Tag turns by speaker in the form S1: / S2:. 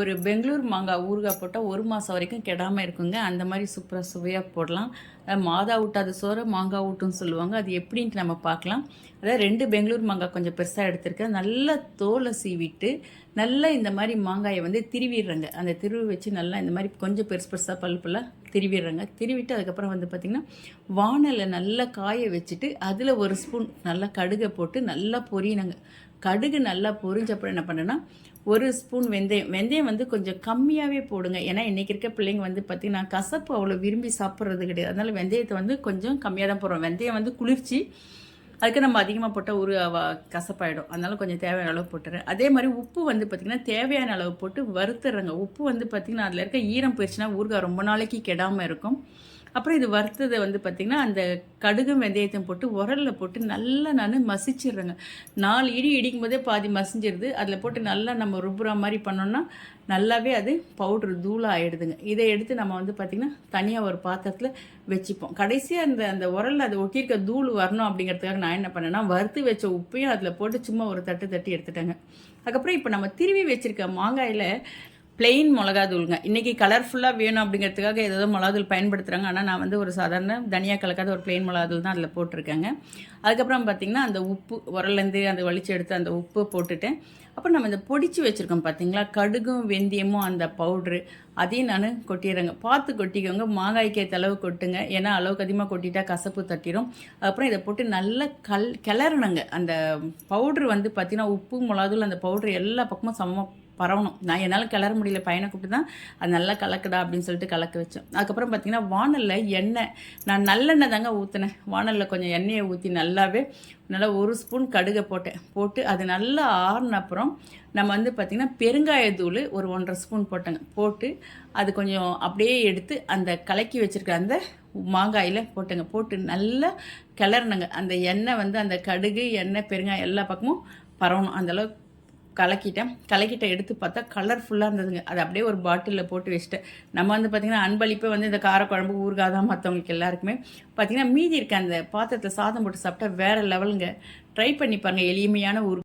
S1: ஒரு பெங்களூர் மாங்காய் ஊறுகாய் போட்டால் ஒரு மாதம் வரைக்கும் கெடாமல் இருக்குங்க. அந்த மாதிரி சூப்பராக சுவையாக போடலாம். மாதா ஊட்டாத சோறை மாங்காய் ஊட்டுன்னு சொல்லுவாங்க. அது எப்படின்ட்டு நம்ம பார்க்கலாம். அதாவது ரெண்டு பெங்களூர் மாங்காய் கொஞ்சம் பெருசாக எடுத்திருக்கேன். நல்லா தோலை சீவிட்டு நல்லா இந்த மாதிரி மாங்காயை வந்து திருவிடுறாங்க. அந்த திருவி வச்சு நல்லா இந்த மாதிரி கொஞ்சம் பெருசு பெருசாக பல் திருவிடுறாங்க. திருவிட்டு அதுக்கப்புறம் வந்து பார்த்திங்கன்னா வானலை நல்லா காய வச்சுட்டு அதில் ஒரு ஸ்பூன் நல்லா கடுகை போட்டு நல்லா பொரியணுங்க. கடுகு நல்லா பொரிஞ்சப்பறம் என்ன பண்ணேன்னா ஒரு ஸ்பூன் வெந்தயம். வெந்தயம் வந்து கொஞ்சம் கம்மியாகவே போடுங்க. ஏன்னா இன்றைக்கி இருக்க பிள்ளைங்க வந்து பார்த்திங்கன்னா கசப்பு அவ்வளோ விரும்பி சாப்பிட்றது கிடையாது. அதனால் வெந்தயத்தை வந்து கொஞ்சம் கம்மியாக தான் போடுறோம். வெந்தயம் வந்து குளிர்ச்சி. அதுக்கு நம்ம அதிகமாக போட்டால் ஒரு கசப்பாயிடும். அதனால கொஞ்சம் தேவையான அளவு போட்டுறேன். அதே மாதிரி உப்பு வந்து பார்த்திங்கன்னா தேவையான அளவு போட்டு வறுத்துடுறேங்க உப்பு வந்து பார்த்திங்கன்னா அதில் இருக்க ஈரம் போயிடுச்சுன்னா ஊறுகாய் ரொம்ப நாளைக்கு கெடாமல் இருக்கும். அப்புறம் இது வறுத்ததை வந்து பார்த்திங்கன்னா அந்த கடுகும் வெந்தயத்தையும் போட்டு உரலில் போட்டு நல்லா நான் மசிச்சிடுறேங்க நாலு இடி இடிக்கும் போதே பாதி மசிஞ்சிருது. அதில் போட்டு நல்லா நம்ம ருபுரா மாதிரி பண்ணோன்னா நல்லாவே அது பவுட்ரு தூளாக ஆகிடுதுங்க இதை எடுத்து நம்ம வந்து பார்த்திங்கன்னா தனியாக ஒரு பாத்திரத்தில் வச்சுப்போம். கடைசியாக அந்த அந்த உரலில் அது ஒட்டியிருக்க தூள் வரணும் அப்படிங்கிறதுக்காக நான் என்ன பண்ணேன்னா வறுத்து வச்ச உப்பையும் அதில் போட்டு சும்மா ஒரு தட்டு தட்டி எடுத்துட்டேங்க. அதுக்கப்புறம் இப்போ நம்ம திருவி வச்சிருக்க மாங்காயில் பிளெயின் மிளகாதூளுங்க இன்றைக்கி கலர்ஃபுல்லாக வேணும் அப்படிங்கிறதுக்காக ஏதோ மிளகாதூள் பயன்படுத்துகிறாங்க ஆனால் நான் வந்து ஒரு சாதாரண தனியாக கலக்காத ஒரு பிளெயின் மிளகாதூள் தான் அதில் போட்டிருக்கேங்க. அதுக்கப்புறம் பார்த்திங்கன்னா அந்த உப்பு உரலேருந்து அந்த வலிச்சு எடுத்து அந்த உப்பு போட்டுட்டேன். அப்புறம் நம்ம இந்த பொடிச்சு வச்சுருக்கோம் பார்த்தீங்களா கடுகும் வெந்தயமும் அந்த பவுட்ரு அதையும் நான் கொட்டிடுறேங்க. பார்த்து கொட்டிக்கோங்க. மாங்காய்க்கே தளவு அளவு கொட்டுங்க. ஏன்னா அளவுக்கு அதிகமாக கொட்டிட்டா கசப்பு தட்டிடும் அப்புறம் இதை போட்டு நல்லா கல் கிளறணுங்க. அந்த பவுட்ரு வந்து பார்த்திங்கன்னா உப்பு மிளகாதூள் அந்த பவுட்ரு எல்லா பக்கமும் சமமாக பரவணும். நான் என்னால் கிளற முடியல பையனை கூப்பிட்டு தான் அது நல்லா கலக்குடா அப்படின்னு சொல்லிட்டு கலக்க வச்சேன். அதுக்கப்புறம் பார்த்தீங்கன்னா வானலில் எண்ணெய் நான் நல்லெண்ணெய் தாங்க ஊற்றினேன் வானலில் கொஞ்சம் எண்ணெயை ஊற்றி நல்லாவே நல்லா ஒரு ஸ்பூன் கடுகை போட்டேன். போட்டு அது நல்லா ஆறின அப்புறம் நம்ம வந்து பார்த்திங்கன்னா பெருங்காயத்தூள் ஒரு ஒன்றரை ஸ்பூன் போட்டேங்க. போட்டு அது கொஞ்சம் அப்படியே எடுத்து அந்த கலக்கி வச்சுருக்க அந்த மாங்காயில் போட்டுங்க. போட்டு நல்லா கிளறினுங்க. அந்த எண்ணெய் வந்து அந்த கடுகு எண்ணெய் பெருங்காயம் எல்லா பக்கமும் பரவணும். அந்தளவுக்கு கலக்கிட்டேன். கலக்கிட்ட எடுத்து பார்த்தா கலர்ஃபுல்லாக இருந்ததுங்க. அது அப்படியே ஒரு பாட்டிலில் போட்டு வச்சுட்டேன் நம்ம வந்து பார்த்திங்கன்னா அன்பளிப்பே வந்து இந்த காரக்குழம்பு ஊறுகாதான் மற்றவங்களுக்கு எல்லாருக்குமே. பார்த்திங்கன்னா மீதி இருக்க அந்த பாத்திரத்தில் சாதம் போட்டு சாப்பிட்டா வேறு லெவலுங்க ட்ரை பண்ணி பாருங்கள் எளிமையான ஊர்